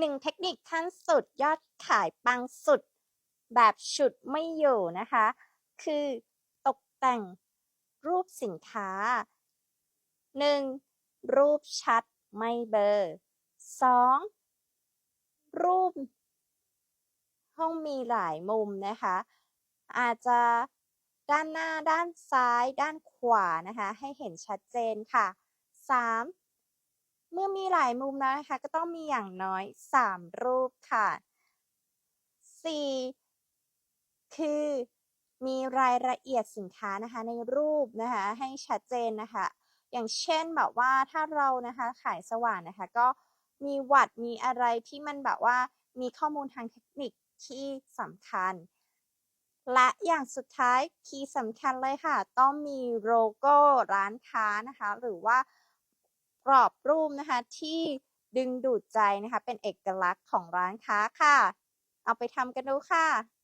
หนึ่งเทคนิคขั้นสุดยอดขายปังสุด แบบฉุดไม่อยู่นะคะ คือตกแต่งรูปสินค้า 1. รูปชัดไม่เบอร์ 2. รูป ห้องมีหลายมุมนะคะ อาจจะด้านหน้าด้านซ้ายด้านขวานะคะ ให้เห็นชัดเจนค่ะ 3. เมื่อมีหลายมุมแล้วนะคะ ก็ต้องมีอย่างน้อย 3 รูปค่ะ 4. คือมีรายละเอียดสินค้านะคะในรูปนะคะให้ชัดเจนนะคะ อย่างเช่นแบบว่าถ้าเรานะคะขายสว่านนะคะ ก็มีวัดมีอะไรที่มันแบบว่ามีข้อมูลทางเทคนิคที่สำคัญ และอย่างสุดท้ายคีย์สำคัญเลยค่ะ ต้องมีโลโก้ร้านค้านะคะ หรือว่า รอบรูปนะคะที่ดึงดูดใจนะคะเป็นเอกลักษณ์ของร้านค้าค่ะ เอาไปทำกันดูค่ะ